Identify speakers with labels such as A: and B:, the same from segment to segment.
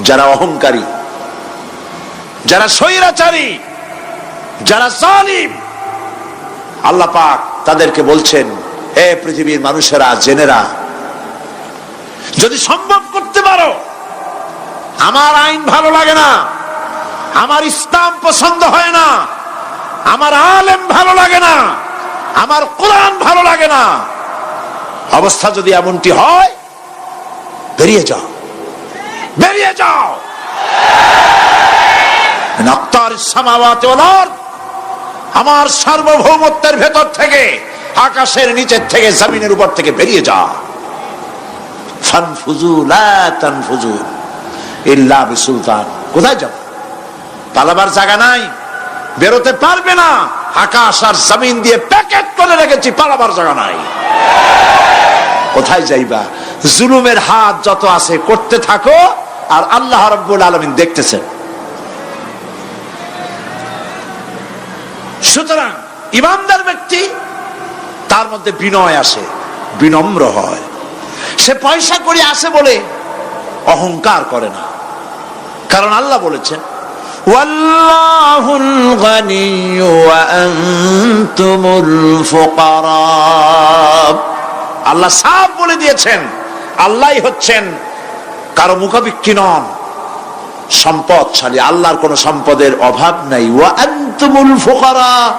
A: যারা অহংকারী, যারা স্বৈরাচারী, যারা জালিম, আল্লাহ পাক তাদেরকে বলছেন, এ পৃথিবীর মানুষেরা, জেনেরা, যদি সম্ভব করতে পারো, আমার আইন ভালো লাগে না, আমার ইসলাম পছন্দ হয় না, আমার আলেম ভালো লাগে না, আমার কোরআন ভালো লাগে না, অবস্থা যদি এমনটি হয়, বেরিয়ে যাও। বেরিয়ে যাও। আমার সার্বভৌমত্বের ভেতর থেকে, আকাশের নিচের থেকে, জমিনের উপর থেকে বেরিয়ে যা বেরোতে পারবে না। আকাশ আর জমিন দিয়ে প্যাকেট করে রেখেছি, পালাবার জায়গা নাই। কোথায় যাইবা? জুলুমের হাত যত আছে, করতে থাকো। আর আল্লাহ রব্বুল আলমিন দেখতেছেন। সুতরাং ইমানদার ব্যক্তি, তার মধ্যে বিনয় আসে, বিনম্র হয়। সে পয়সা করে আসে বলে অহংকার করে না। কারণ আল্লাহ বলেছেন আল্লাহ সাফ বলে দিয়েছেন আল্লাহ হচ্ছেন কারও মুখাবিক্ষি নন। সম্পদশালী আল্লাহর কোন সম্পদের অভাব নাই। ওয়া আনতুমুল ফুকারা।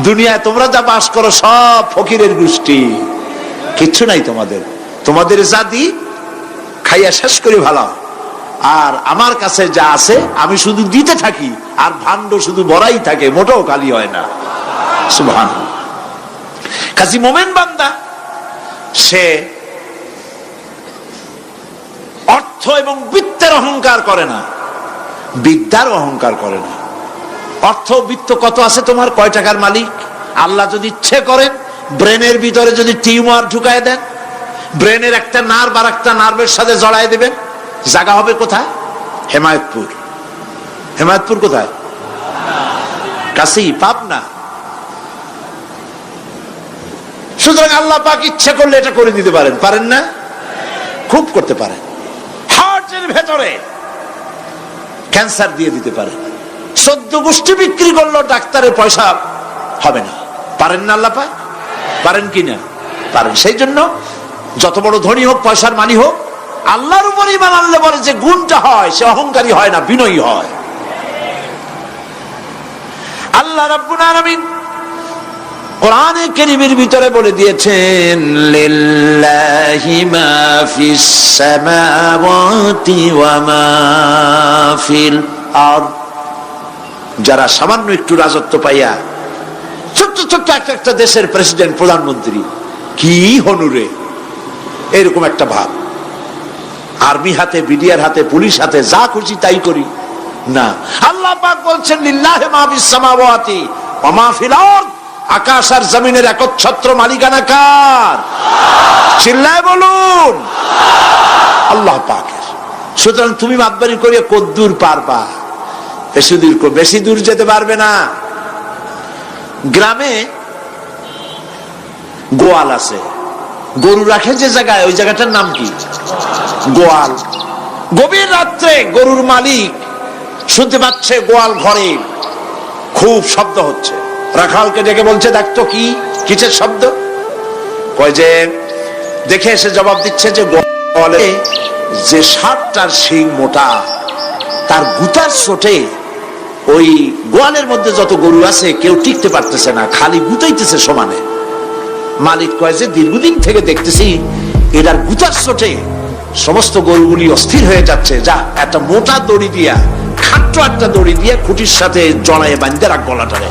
A: দুনিয়ায় তোমরা যা বাস করো সব ফকিরের গোষ্ঠী। কিচ্ছু নাই তোমাদের। তোমাদের জাতি খাইয়া শেষ করি ভালো। আর আমার কাছে যা আছে, আমি শুধু দিতে থাকি। আর ভাণ্ড শুধু বড়াই থাকে, মোটেও কালি হয় না। সুবহান কাজী মোমেন বান্দা, সে অর্থ এবং বৃত্তের অহংকার করে না। বিদ্যার অহংকার করে না। অর্থ বৃত্ত কত আছে তোমার? কয় টাকার মালিক? আল্লাহ যদি ইচ্ছে করেন, ব্রেনের ভিতরে যদি টিউমার ঢুকায় দেন, ব্রেনের একটা নার্ভ আর একটা নার্ভের সাথে জড়ায় দেবেন, জায়গা হবে কোথায়? হেমায়তপুর। হেমায়তপুর কোথায়? কাছেই পাবনা। সুতরাং আল্লাহ পাক ইচ্ছে করলে এটা করে দিতে পারেন। পারেন না? খুব করতে পারেন। হার্টের ভেতরে ক্যান্সার দিয়ে দিতে পারে। সদ্য গোষ্ঠী বিক্রি করল ডাক্তারের পয়সা হবে না। পারেন না আল্লাহ পাক পারেন কি না? পারেন। সেই জন্য যত বড় ধনী হোক, পয়সার মানি হোক, আল্লাহর উপর ইমান আনলে বলে যে গুণটা হয়, সে অহংকারী হয় না, বিনয়ী হয়। আল্লাহ রাব্বুল আলামিন কোরআনে কেরিমের ভিতরে বলে দিয়েছেন যারা সামান্য একটু রাজত্ব পাইয়া ছোট্ট ছোট্ট একটা একটা দেশের প্রেসিডেন্ট, প্রধানমন্ত্রী, কি হনুরে এরকম একটা ভাব। আর্মি হাতে, বিডিআর হাতে, পুলিশ হাতে, যা খুশি তাই করি। না। আল্লাহ পাক বলছেন, লিল্লাহি মা ফিস সামাওয়াতি ওয়া মা আরদ। আকাশ আর জমিনের একচ্ছত্র মালিকানা কার চিল্লায় বলুন। আল্লাহ পাকের। সুতরাং তুমি মাতবারি করিয়া কদ্দূর পারবা? বেশি দূর বেশি দূর যেতে পারবে না। গ্রামে গোয়াল আছে। গরু রাখে যে জায়গায়, ওই জায়গাটার নাম কি? গোয়াল। গভীর রাত্রে গরুর মালিক শুনতে পাচ্ছে গোয়াল ঘরে খুব শব্দ হচ্ছে। রাখালকে ডেকে বলছে দেখতো কি, কিসের শব্দ? কয় যে, দেখে এসে জবাব দিচ্ছে যে, গোয়ালে যে সাতটার শিং মোটা, তার গুতার চোটে ওই গোয়ালের মধ্যে যত গরু আছে, কেউ টিকতে পারতেছে না, খালি গুতাইতেছে সমানে। মালিক কয় যে, দীর্ঘদিন থেকে দেখতেছি, এটার গুতার চোটে সমস্ত গরুগুলি অস্থির হয়ে যাচ্ছে। যা, একটা মোটা দড়ি দিয়া, খাট্ট একটা দড়ি দিয়া খুঁটির সাথে জড়ায় বান্ধে রাখ গলাটারে।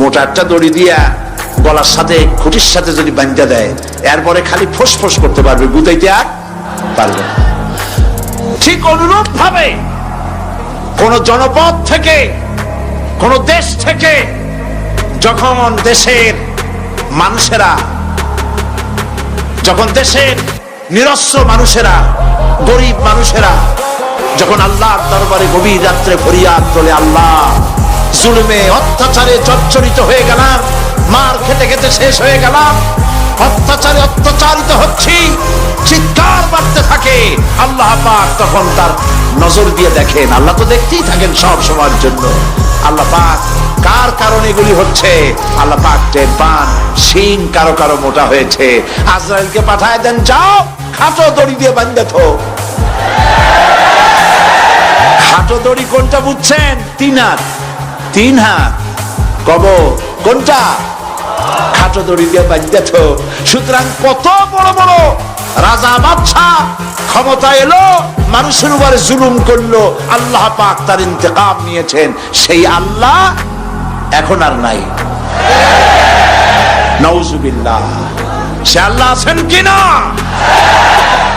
A: মোটা দড়ি দিয়া গলার সাথে, খুঁটির সাথে যদি বান্ধা দেয়, এরপরে খালি ফোস ফোস করতে পারবে, গুতাইতে আর পারবে ঠিক অনুরূপ ভাবে কোন জনপদ থেকে, কোন দেশ থেকে যখন দেশের মানুষেরা, যখন দেশের নিরস্ত্র মানুষেরা, গরিব মানুষেরা, যখন আল্লাহর দরবারে গভীর রাত্রে ফরিয়াদ তোলে, আল্লাহ জুলুমে অত্যাচারে জর্জরিত হয়ে গেলাম। মার খেতে খেতে শেষ হয়ে গেলাম। অত্যাচারে অত্যাচারিত হচ্ছি। চিৎকার বাড়তে থাকে। আল্লাহ পাক তখন তার নজর দিয়ে দেখেন। আল্লাহ তো দেখতেই থাকেন সব সময়ের জন্য। আল্লাহ পাক কার কারণে এগুলি হচ্ছে? আল্লাহ পাক টের পান। শিং কারও কারও মোটা হয়েছে। আজরাইলকে পাঠায় দেন, যাও, খাটো দড়ি দিয়ে বান্ধে থো। খাটো দড়ি কোনটা বুঝছেন? তিন হাত তিন হাত। কব কোনটা? খাটো দড়ি দিয়ে বান্ধেছ সুতরাং কত বড় বড় রাজা বাদশা ক্ষমতা এলো, মানুষের উপরে জুলুম করল, আল্লাহ পাক তার ইন্তেকাম নিয়েছেন। সেই আল্লাহ এখন আর নাই। নওজুবিল্লাহ সে আল্লাহ আছেন কিনা?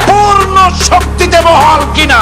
A: পূর্ণ শক্তিতে বহাল কিনা?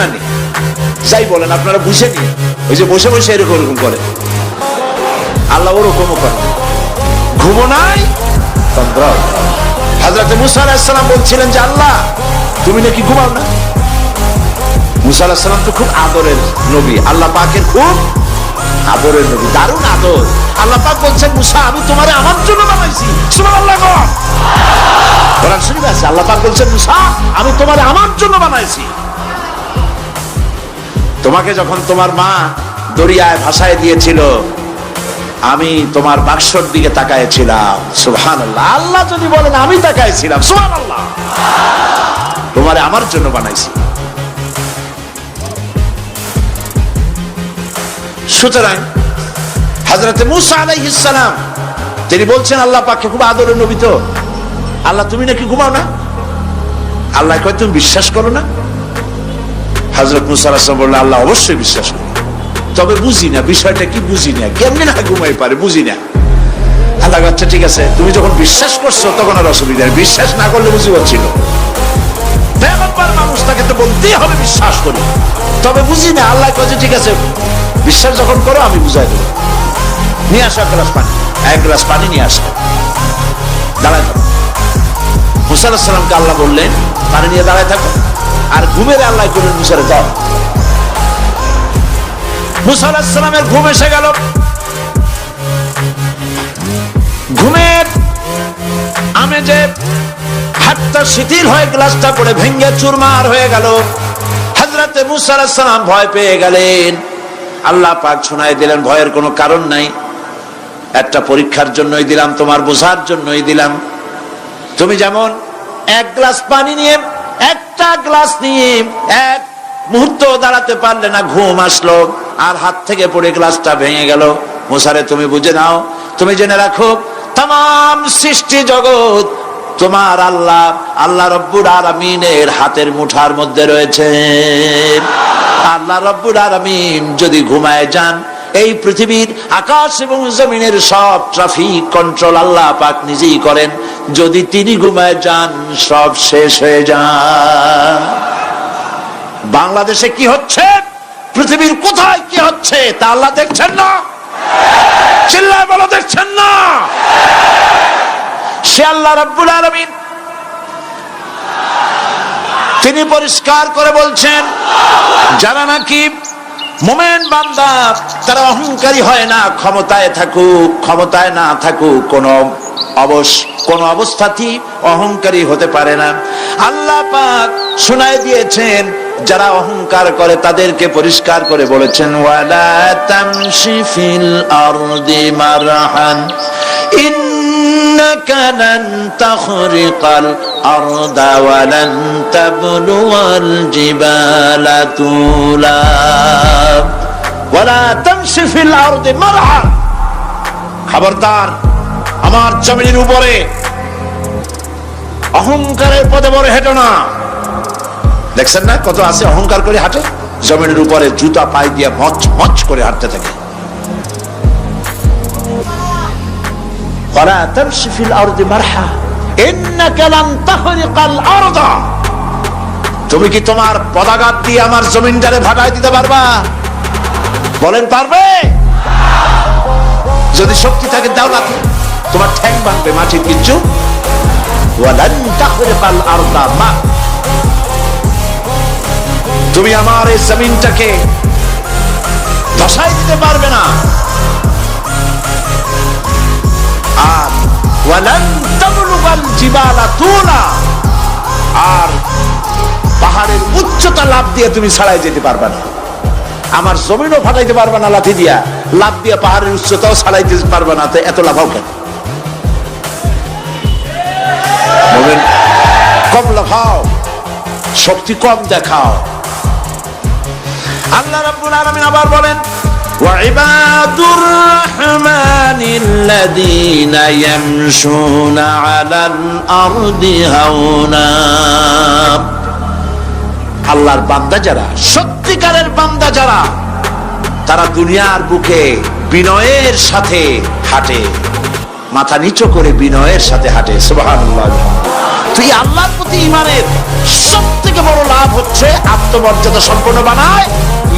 A: জিমানি যাই বলেন, আপনারা বুঝে নিন ওই যে বসে বসে এরকম এরকম করে। আল্লাহ ওরকমও করে। ঘুমো নাই? হাজরাতে মুসা আলাহিসাল্লাম বলছিলেন যে, আল্লাহ, তুমি নাকি ঘুমাও না? মুসা আলাহিসাল্লাম তো খুব আদরের নবী। আল্লাহ পাকের খুব আদরের নবী। দারুণ আদর। আল্লাহ পাক বলছেন, মুসা, আমি তোমারে আমার জন্য বানাইছি। সুবহানাল্লাহ গো। কোরআন আছে। আল্লাহ পাক বলছেন, মুসা, আমি তোমারে আমার জন্য বানাইছি। তোমাকে যখন তোমার মা দরিয়ায় ভাসায় দিয়েছিল, আমি তোমার বাক্সর দিকে তাকাইছিলাম সুবহান আল্লাহ যদি বলেন, আমি তাকাইছিলাম। সুবহান আল্লাহ তোমারে আমার জন্য বানাইছি। সুতরাং হাজরতে মুসা আলাইহিস সালাম, তিনি বলছেন, আল্লাহ পাককে খুব আদরের নবী তো। আল্লাহ, তুমি নাকি ঘুমাও না? আল্লাহ কয়, তুমি বিশ্বাস করো না? হাজরত মুসা আলাহিসাম বললেন, আল্লাহ অবশ্যই বিশ্বাস করি। তবে বুঝি না, বিষয়টা কি বুঝি না, কেমনি না ঘুমাই পারে, বুঝি না। আল্লাহ আচ্ছা ঠিক আছে, তুমি যখন বিশ্বাস করছ, তখন আর অসুবিধা। বিশ্বাস না করলে বুঝি পেগম্বর মানুষ, তাকে তো বলতেই হবে বিশ্বাস করি। তবে বুঝি না, আল্লাহ কাছে ঠিক আছে, বিশ্বাস যখন করো, আমি বুঝাই দেবো। নিয়ে আসো এক গ্লাস পানি। এক গ্লাস পানি নিয়ে আসো। দাঁড়ায় থাকো। মুসা সালামকে আল্লাহ বললেন, পানি নিয়ে দাঁড়ায় থাকো। আর ঘুমের আল্লাহ করলেন মুসারে দাও। মুসা ঘুম এসে গেল। ঘুমের আমেজে হাতটা শিথিল হয়ে গ্লাসটা পড়ে ভেঙ্গে চুরমার হয়ে গেল। হাজরাতে মুসালাম ভয় পেয়ে গেলেন। আল্লাহ পাক শোনায় দিলেন, ভয়ের কোনো কারণ নাই। একটা পরীক্ষার জন্যই দিলাম, তোমার বোঝার জন্যই দিলাম। তুমি যেমন এক গ্লাস পানি নিয়ে একটা গ্লাস নিয়ে এক মুহূর্ত দাঁড়াতে পারলে না ঘুম আসলো, আর হাত থেকে পড়ে গ্লাসটা ভেঙে গেল। মুসারে, তুমি বুঝে নাও, তুমি জেনে রাখো তাম সৃষ্টি জগৎ তোমার আল্লাহ আল্লাহ রব্বুর আরামিনের হাতের মুঠার মধ্যে রয়েছে। আল্লাহ রব্বুর আরামিন যদি ঘুমায় যান এই পৃথিবীর আকাশ এবং জমিনের সব ট্রাফিক কন্ট্রোল আল্লাহ পাক নিজেই করেন। যদি তিনি ঘুমায় যান, সব শেষ হয়ে যান। বাংলাদেশে কি হচ্ছে? পৃথিবীর কোথায় কি হচ্ছে তা আল্লাহ দেখছেন না? চিল্লায় বলো, দেখছেন না? সে আল্লাহ রব্বুল আলমিন। তিনি পরিষ্কার করে বলছেন, যারা নাকি মোমেন বান্দা তারা অহংকারী হয় না, ক্ষমতায় থাকুক, ক্ষমতায় না থাকুক, কোন অবশ, কোন অবস্থাতেই অহংকারী হতে পারে না। আল্লাহ পাক শোনায় দিয়েছেন, যারা অহংকার করে তাদেরকে পরিষ্কার করে বলেছেন, ওয়ালা তামশি ফিল আরদি মারহান إنك لن تخرق الأرض ولن تبلغ الجبال طولا ولا تمشي في الأرض مرحا খবরদার আমার জমিনের উপরে অহংকারের পদে বড় হেঁটো না দেখছেন না কত আছে অহংকার করে হাঁটে জমিনের উপরে জুতা পাই দিয়ে মচ মচ করে হাঁটতে থাকে ولا تمشي في الارض مرحا انك لن تخرق الارض তুমি কি তোমার পদাঘাত দিয়ে আমার জমিনটারে ভাগায় দিতে পারবা বলেন পারবে যদি শক্তি থাকে দাও না তোমার ঠ্যাং ভাঙবে মাটির কিচ্ছু ওয়ালান তাখরিকাল আরদা মা তুমি আমার এই জমিনটাকে ধসাই দিতে পারবে না আর আর পাহাড়ের উচ্চতা লাভ দিয়ে তুমি ছাড়াই যেতে পারবে না। আমার জমিনও ফাটাইতে পারবে না লাঠি দিয়া। লাভ দিয়ে পাহাড়ের উচ্চতাও ছাড়াইতে পারবে না। এত লাফাও কেন? কম লাফাও শক্তি কম দেখাও। আল্লাহ রাব্বুল আলামিন আবার বলেন
B: وعباد الرحمن الذين يمشون على الأرض هونا
A: আল্লাহর বান্দা যারা সত্যিকারের বান্দা যারা তারা দুনিয়ার বুকে বিনয়ের সাথে হাঁটে মাথা নিচু করে বিনয়ের সাথে হাঁটে সুবহানাল্লাহ তুই আল্লাহর প্রতি ইমানের সব থেকে বড় লাভ হচ্ছে আত্মমর্যাদা সম্পন্ন বানায়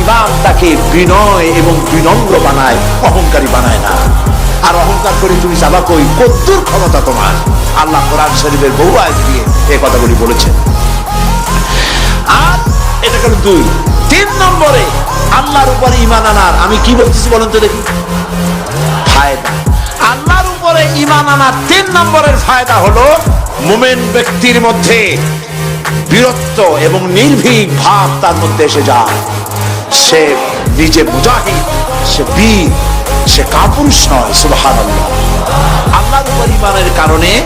A: ইমান তাকে বিনয় এবং বিনম্র বানায়, অহংকারী বানায় না। আর অহংকার করে তুমি যাবা কই? কদ্দুর ক্ষমতা তোমার। আল্লাহ কোরআন শরীফের বহু আয় দিয়ে এই কথাগুলি বলেছেন। আর এটা দুই। তিন নম্বরে, আল্লাহর উপরে ইমান আনার। আমি কি বলতেছি বলেন তো দেখি। ফায়দা। আল্লাহর উপরে ইমান আনার তিন নম্বরের ফায়দা হলো, মুমেন ব্যক্তির মধ্যে বীরত্ব এবং নির্ভীক ভাব তার মধ্যে এসে যায়। সে নিজে মুজাহিদ, সে বীর, সে কাপুরুষ নয় সুবাহান আল্লাহর উপর ইমানের কারণে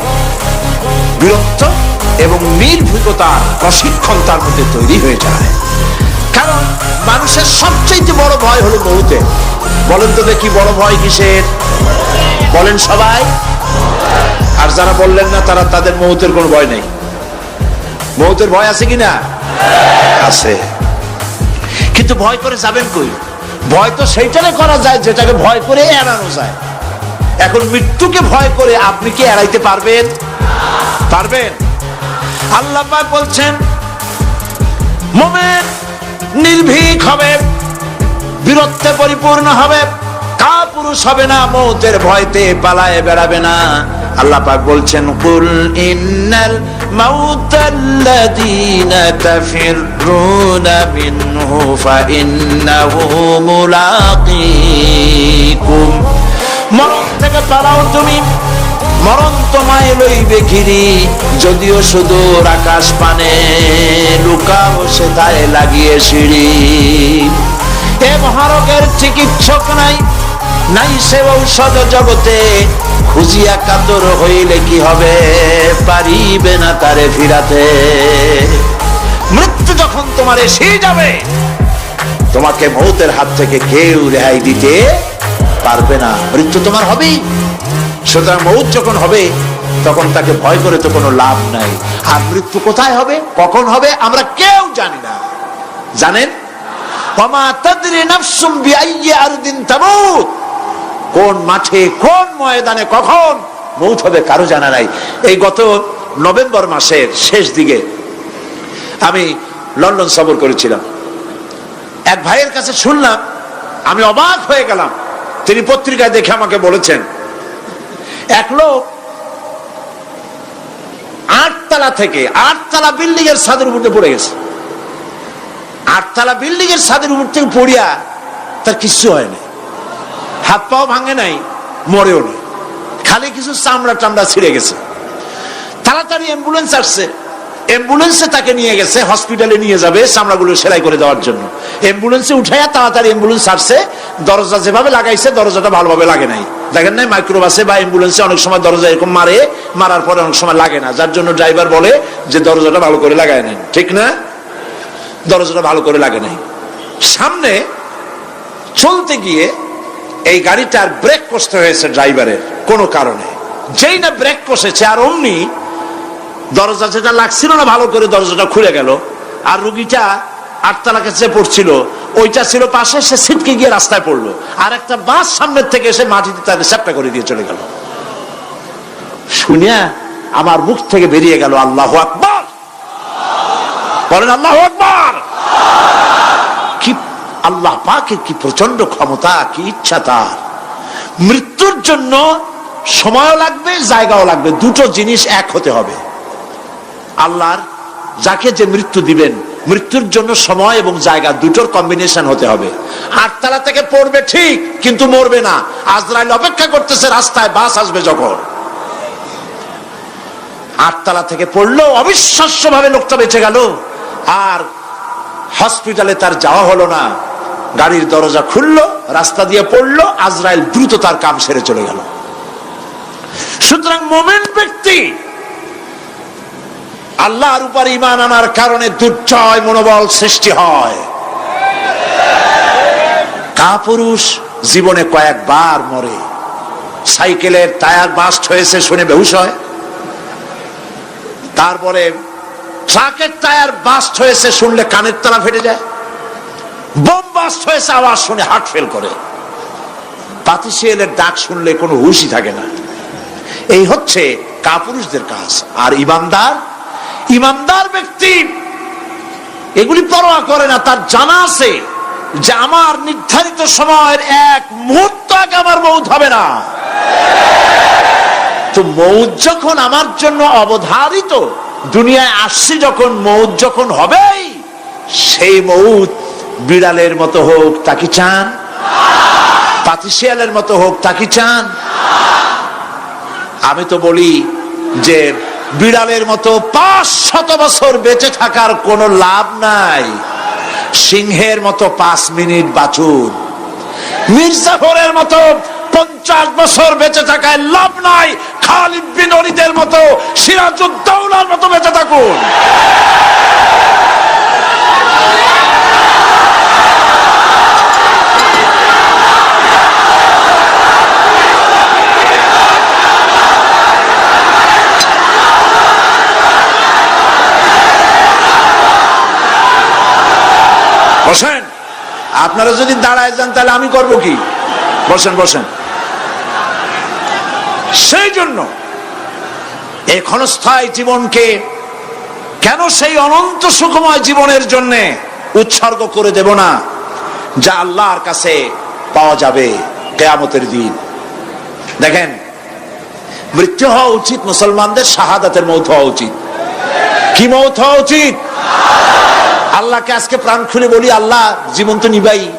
A: বীরত্ব এবং নির্ভীকতার প্রশিক্ষণ তার মধ্যে তৈরি হয়ে যায়। কারণ মানুষের সবচেয়ে বড় ভয় হলো মৌতে। বলেন তো দেখি বড় ভয় কিসের? বলেন সবাই। আর যারা বললেন না, তারা তাদের মৌতের কোনো ভয় নেই। মৌতের ভয় আছে কিনা? আছে। কিন্তু ভয় করে যাবেন কই? ভয় তো সেইটারে করা যায় যেটাকে ভয় করে এড়ানো যায়। এখন মৃত্যুকে ভয় করে আপনি কি এড়াইতে পারবেন? পারবেন। আল্লাহ বলছেন, মোমেন নির্ভীক হবে, বীরত্বে পরিপূর্ণ হবে, কাপুরুষ হবে না, মৌতের ভয়তে পালায় বেড়াবে না। আল্লাহ পাক বলছেন, কুল ইন্নাল মাউতাল্লাযীনা তাফিরুনা মিনহু ফাইন্নাহু মুলাকীকুম। মরণ থেকে পালাও তুমি, মরণ তোমায় লইবে ঘিরি, যদিও সুদূর আকাশ পানে লুকাও সেটায় লাগিয়ে সিঁড়ি। এ মহারোগের চিকিৎসক নাই নাই সে ঔষধ জগতে খুঁজিয়া কাতর হইলে কি হবে? পারিবে না তারে ফিরাতে। মৃত্যু যখন তোমার এসে যাবে, তোমাকে মৌতের হাত থেকে কেউ রেহাই দিতে পারবে না। মৃত্যু তোমার হবেই। সুতরাং মৌত যখন হবে, তখন তাকে ভয় করে তো কোনো লাভ নাই। আর মৃত্যু কোথায় হবে? কখন হবে? আমরা কেউ জানি না। জানেন? ওমা তাদরি নাফসুম বিআইয়ি আরদিন তামুত। কোন মাঠে, কোন ময়দানে, কখন? মৌত হবে কারও জানা নাই। এই গত নভেম্বর মাসের শেষ দিকে আমি লন্ডন সফর করেছিলাম। এক ভাইয়ের কাছে শুনলাম, আমি অবাক হয়ে গেলাম। তিনি পত্রিকায় দেখে আমাকে বলেছেন, এক লোক আটতলা থেকে আটতলা বিল্ডিং এর ছাদের উপরে পড়ে গেছে। আটতলা বিল্ডিং এর ছাদের উপর থেকে পড়িয়া তার কিচ্ছু হয় না হাত পাও ভাঙে নাই, মরেও নাই। খালি কিছু চামড়া টামড়া ছিঁড়ে গেছে। তাড়াতাড়ি অ্যাম্বুলেন্স আসছে। অ্যাম্বুলেন্সে তাকে নিয়ে গেছে হসপিটালে নিয়ে যাবে চামড়াগুলো সেলাই করে দেওয়ার জন্য। অ্যাম্বুলেন্সে উঠাইয়া তাড়াতাড়ি অ্যাম্বুলেন্স আসছে। দরজা যেভাবে লাগাইছে, দরজাটা ভালোভাবে লাগে নাই। দেখেন নাই মাইক্রোবাসে বা অ্যাম্বুলেন্সে অনেক সময় দরজা এরকম মারে, মারার পরে অনেক সময় লাগে না। যার জন্য ড্রাইভার বলে যে দরজাটা ভালো করে লাগায় নেন ঠিক না? দরজাটা ভালো করে লাগে নাই। সামনে চলতে গিয়ে এই গাড়িটার ব্রেক কষতে হয়েছে ড্রাইভারের কোনো কারণে। যেই না ব্রেক কষেছে, আর অমনি দরজা যেটা লাগছিল না, ভালো করে দরজাটা খুলে গেল, আর রুগীটা আটতলা কাছে পড়ছিল, ওইটা ছিল পাশে, সে ছিটকে গিয়ে রাস্তায় পড়ল, আর একটা বাস সামনের থেকে এসে মাটিতে তাকে চ্যাপটা করে দিয়ে চলে গেল। শুনিয়া আমার মুখ থেকে বেরিয়ে গেল, আল্লাহ আকবর। বলেন, আল্লাহ আকবর কি আল্লাহ পাকের কি প্রচণ্ড ক্ষমতা, কি ইচ্ছা তার? মৃত্যুর জন্য সময়ও লাগবে, জায়গাও লাগবে। দুটো জিনিস এক হতে হবে। আল্লাহর যাকে যে মৃত্যু দিবেন, মৃত্যুর জন্য সময় এবং জায়গা দুটোর কম্বিনেশন হতে হবে। আটতলা থেকে পড়বে ঠিক, কিন্তু মরবে না। আজরাইল অপেক্ষা করতেছে, রাস্তায় বাস আসবে যখন। আটতলা থেকে পড়ল অবিশ্বাস্য ভাবে লোকটা বেঁচে গেল। আর হসপিটালে তার যাওয়া হলো না। গাড়ির দরজা খুললো, রাস্তা দিয়ে পড়ল, আজরাইল দ্রুত তার কাম সেরে চলে গেল। সুতরাং মোমেন্ট ব্যক্তি আল্লাহর উপর ইমান আনার কারণে দুর্জয় মনোবল সৃষ্টি হয়। কাপুরুষ জীবনে কয়েকবার মরে। সাইকেলের টায়ার বাস্ট হয়েছে শুনে বেহুশ হয়। তারপরে ট্রাকের টায়ার বাস্ট হয়েছে শুনলে কানের তারা ফেটে যায়। বোম বাস্ট হয়েছে, আওয়াজ শুনে হার্ট ফেল করে। পাতিশিয়ালের ডাক শুনলে কোনো হুশই থাকে না। এই হচ্ছে কাপুরুষদের কাজ। আর ইমানদার ইমানদার ব্যক্তি এগুলি পরোয়া করে না, তার জানা আছে যে আমার নির্ধারিত সময়ের এক মুহূর্ত আগে আমার মৌত হবে না। তো মৌত যখন আমার জন্য অবধারিত, দুনিয়ায় আসছি যখন মৌত যখন হবেই, সেই মৌত বিড়ালের মতো হোক তা কি চান। পাতিশিয়ালের মতো হোক তা কি চান। আমি তো বলি যে বিড়ালের মতো পাঁচ শত বছর বেঁচে থাকার কোনো লাভ নাই। সিংহের মতো পাঁচ মিনিট বাঁচুন। মির্জাফরের মতো পঞ্চাশ বছর বেঁচে থাকায় লাভ নাই। খালিদ বিন অলিদের মতো সিরাজুদ্দৌলার মতো বেঁচে থাকুন। আপনারা যদি দাঁড়ায় যান, তাহলে আমি করব কি? বসেন বসেন। সেই জন্য এই ক্ষণস্থায়ী জীবনকে কেন সেই অনন্ত সুখময় জীবনের জন্য উৎসর্গ করে দেব না, যা আল্লাহর কাছে পাওয়া যাবে কেয়ামতের দিন? দেখেন, মৃত্যু হওয়া উচিত মুসলমানদের, শাহাদাতের মৌত হওয়া উচিত। কি মৌত হওয়া উচিত? আল্লাহকে আজকে প্রাণ খুলে বলি, আল্লাহ জীবন তো নিবাই।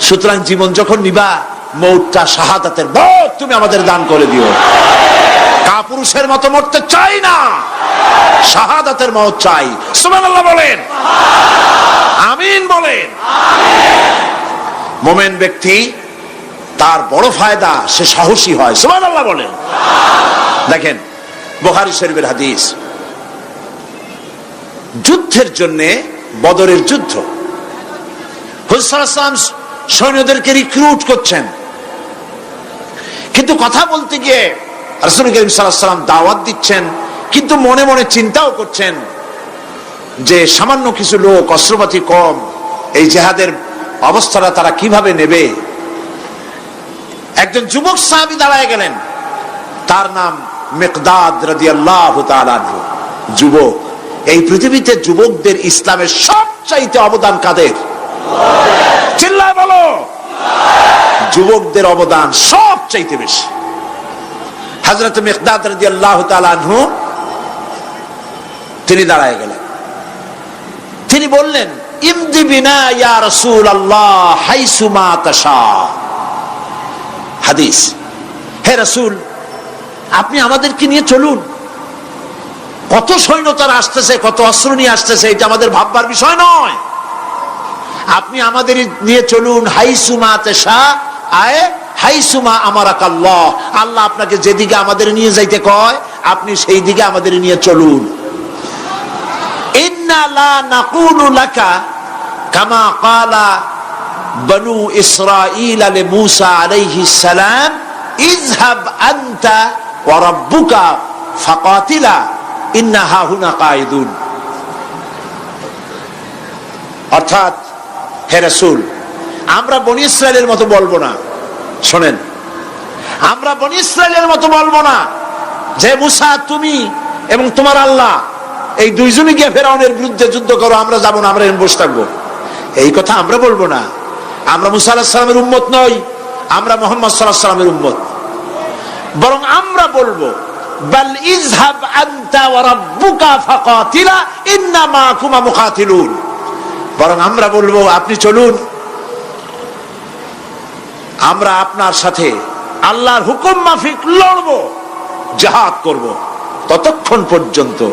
A: সুতরাং জীবন যখন নিবা, মৌতটা শাহাদাতের মত তুমি আমাদের দান করে দিও। কাপুরুষের মতো মরতে চাই না, শাহাদাতের মত চাই। সুবহানাল্লাহ বলেন। আমিন বলেন। মোমেন ব্যক্তি, তার বড় ফায়দা, সে সাহসী হয়। সুবহানাল্লাহ বলেন। দেখেন, বুখারী শরীফের হাদিস। যুদ্ধের জন্যে বদরের যুদ্ধ। হুসালাম সৈন্যদেরকে রিক্রুট করছেন। কিন্তু কথা বলতে গিয়ে রসুল করিম সাল্লাম দাওয়াত দিচ্ছেন, কিন্তু মনে মনে চিন্তাও করছেন যে সামান্য কিছু লোক, অস্ত্রপাতি কম, এই জেহাদের অবস্থাটা তারা কীভাবে নেবে? একজন যুবক সাহাবি দাঁড়ায় গেলেন। তার নাম মেকদাদ রাদিয়াল্লাহু তাআলা যুবক এই পৃথিবীতে যুবকদের ইসলামের সবচাইতে অবদান কাদের? চিল্লায় বলো। যুবকদের অবদান সবচাইতে বেশি। হজরত মেকদাদ তিনি দাঁড়ায় গেলেন। তিনি বললেন, ইমদি বিনা ইয়া রসুল আল্লাহ হাইসুমা তাশা। হাদিস। হে রসুল, আপনি আমাদেরকে নিয়ে চলুন। কত সৈন্য তারা আসতেছে, কত অস্ত্র নিয়ে আসতেছে, এটা আমাদের ভাববার বিষয় নয়। আপনি আমাদের নিয়ে চলুন, হাইসুমা তেসা হাইসুমা আমার আল্লাহ আল্লাহ আপনাকে যেদিকে আমাদের নিয়ে যাইতে কয়, আপনি সেই দিকে আমাদের নিয়ে চলুন। কামা ক্বালা বনু ইসরাঈল আলে মূসা সালাম ফাকাতিলা। ইন্না হাহুনা কায়দুন। অর্থাৎ, হে রাসূল, আমরা বনি ইসরায়েলের মতো বলব না। শোনেন, আমরা বনি ইসরায়েলের মতো বলব না যে মুসা, তুমি এবং তোমার আল্লাহ, এই দুইজনই গিয়ে ফেরাউনের বিরুদ্ধে যুদ্ধ করো, আমরা যাব না, আমরা বসে থাকব। এই কথা আমরা বলব না। আমরা মুসা আল্লাহ সাল্লামের উম্মত নই, আমরা মোহাম্মদ সাল্লাহ সাল্লামের উম্মত। বরং আমরা বলব বরং আমরা বলব, আপনি চলুন। আমরা আপনার সাথে আল্লাহর হুকুম মাফিক জাহাদ করব। ততক্ষণ পর্যন্ত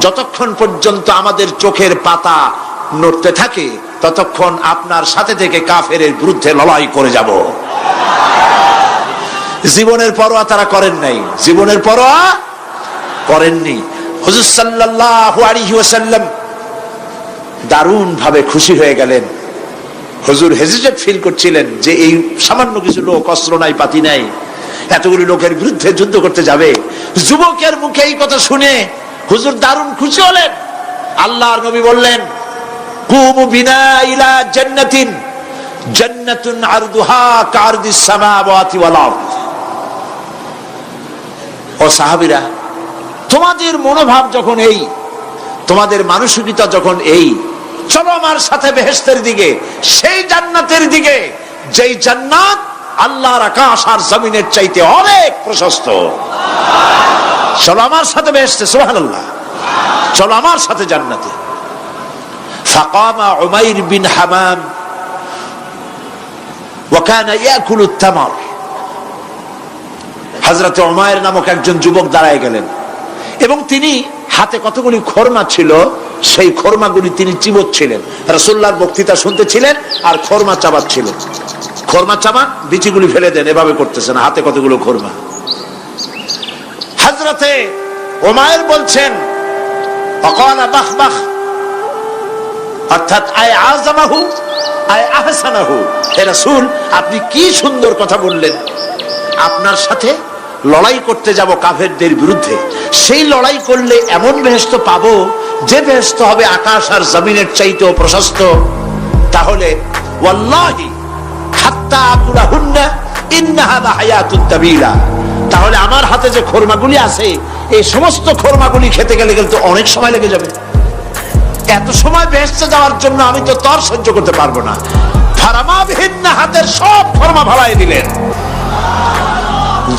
A: যতক্ষণ পর্যন্ত আমাদের চোখের পাতা নড়তে থাকে, ততক্ষণ আপনার সাথে থেকে কাফের বিরুদ্ধে লড়াই করে যাব। জীবনের পরোয়া তারা করেন নাই। জীবনের পরোয়া করেননি। হুজুর সাল্লাল্লাহু আলাইহি ওয়াসাল্লাম দারুণ ভাবে খুশি হয়ে গেলেন। হুজুর হেজিটেট ফিল করছিলেন যে এই সামান্য কিছু লোক, অস্ত্র নাই, পাতি নাই, এতগুলি লোকের বিরুদ্ধে যুদ্ধ করতে যাবে। যুবকের মুখে এই কথা শুনে হুজুর দারুণ খুশি হলেন। আল্লাহর নবী বললেন, কুমু বিনা ইলা জান্নাতিন, জান্নাতুন আরদুহা কারদিস সামাওয়াতি ওয়াল আরদ। ও সাহাবীরা, তোমাদের মনোভাব যখন এই, তোমাদের মানসিকতা যখন এই, চলো আমার সাথে বেহেস্তের দিকে, সেই জান্নাতের দিকে, যেই জান্নাত আল্লাহর আকাশ আর জমিনের চাইতে অনেক প্রশস্ত। চলো আমার সাথে বেহেস্তে সুবহানাল্লাহ। চলো আমার সাথে জান্নাতে। ফাকামা উমাইর বিন হামাম ওয়াকানা ইয়াকুলু তামার। হযরত উমায়ের নামক একজন যুবক দাঁড়ায় গেলেন। এবং তিনি হাতে কতগুলি খরমা ছিল, সেই খরমাগুলি তিনি চিবোচ্ছিলেন। রসুল্লার বক্তৃতা শুনতেছিলেন আর খরমা চাবাচ্ছিলেন। খরমা চাবান বিচিগুলি ফেলে দেন, এভাবে করতেছেন হাতে কতগুলো খরমা। হাজরতে ওমায়ের বলছেন, অকালা বাহ বাহ, অর্থাৎ আয় আজামাহু আয় আহসানাহু। হে রাসূল, আপনি কি সুন্দর কথা বললেন। আপনার সাথে লড়াই করতে যাব কাফেরদের বিরুদ্ধে। সেই লড়াই করলে এমন বেহেস্ত পাবো যে বেহেস্ত হবে আকাশ আর জমিনের চাইতেও প্রশস্ত। তাহলে তাহলে আমার হাতে যে খরমাগুলি আছে, এই সমস্ত খরমাগুলি খেতে গেলে কিন্তু অনেক সময় লেগে যাবে। এত সময় বেহেস্তে যাওয়ার জন্য আমি তো তর সহ্য করতে পারব না। ফারামাবিহীন হাতের সব ফরমা ভালাই দিলেন।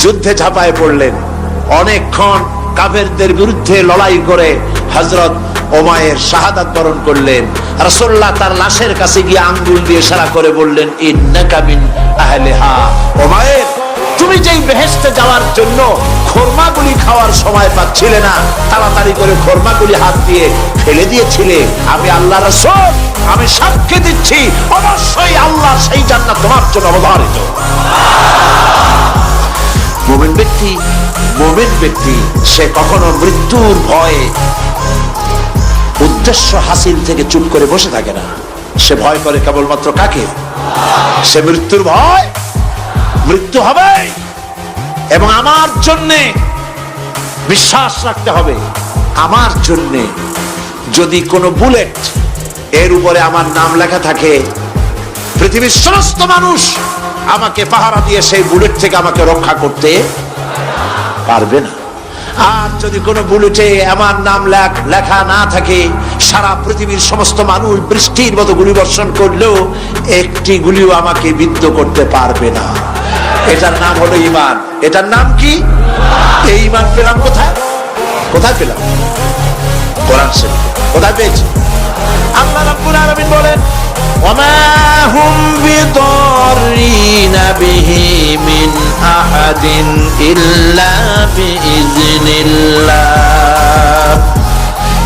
A: যুদ্ধে ঝাঁপায় পড়লেন। অনেকক্ষণ কাফেরদের বিরুদ্ধে লড়াই করে হজরত ওমায়ের শাহাদাত বরণ করলেন। রাসূলুল্লাহ তার লাশের কাছে গিয়ে আঙ্গুল দিয়ে সারা করে বললেন ওমায়ের, তুমি যেই বেহেস্তে যাওয়ার জন্য খরমাগুলি খাওয়ার সময় পাচ্ছিলে না, তাড়াতাড়ি করে খরমাগুলি হাত দিয়ে ফেলে দিয়েছিলে। আমি আল্লাহ রাসূল, আমি সাক্ষী দিচ্ছি, অবশ্যই আল্লাহ সেই জান্নাত তোমার জন্য অবধারিত। মোমেন ব্যক্তি মোমেন ব্যক্তি, সে কখনো মৃত্যুর ভয়ে উদ্দেশ্য হাসিল থেকে চুপ করে বসে থাকে না। সে ভয় করে কেবলমাত্র কাকে? সে মৃত্যুর ভয়? মৃত্যু হবে। এবং আমার জন্যে বিশ্বাস রাখতে হবে, আমার জন্যে যদি কোনো বুলেট এর উপরে আমার নাম লেখা থাকে, পৃথিবীর সমস্ত মানুষ আমাকে পাহারা দিয়ে সেই বুলেট থেকে আমাকে রক্ষা করতে পারবে না। আর যদি কোনো বুলেটে আমার নাম লেখ- লেখা না থাকে, সারা পৃথিবীর সমস্ত মানুষ বৃষ্টির মতো গুলি বর্ষণ করলেও একটি গুলিও আমাকে বিদ্ধ করতে পারবে না। এটার নাম হলো ইমান এটার নাম কি? এই ইমান পেলাম কোথায়? কোথায় পেলাম? কোরআন। কোথায় পেয়েছি? আল্লাহ রাব্বুল আলামিন বলেন
B: وما هم بضارين به من أحد إلا بإذن الله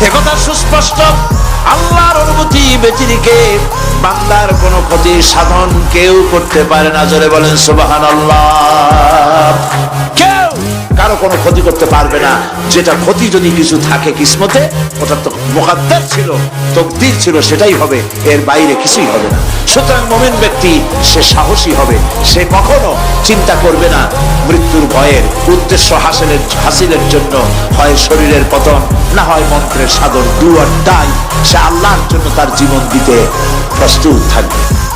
A: একথা সুস্পষ্ট আল্লাহর অনুমতি ব্যতিরিকে বান্দার কোন ক্ষতি সাধন কেউ করতে পারে না জোরে বলেন সুবাহান কেউ কারও কোনো ক্ষতি করতে পারবে না। যেটা ক্ষতি যদি কিছু থাকে কিসমতে, ওটা তো মোকাদ্দার ছিল, তকদির ছিল, সেটাই হবে। এর বাইরে কিছুই হবে না। সুতরাং মোমেন ব্যক্তি, সে সাহসী হবে। সে কখনো চিন্তা করবে না মৃত্যুর ভয়ের উদ্দেশ্য হাসিলের হাসিলের জন্য। হয় শরীরের পতন, না হয় মন্ত্রের সাধন। ডু আর ডাই সে আল্লাহর জন্য তার জীবন দিতে প্রস্তুত থাকবে।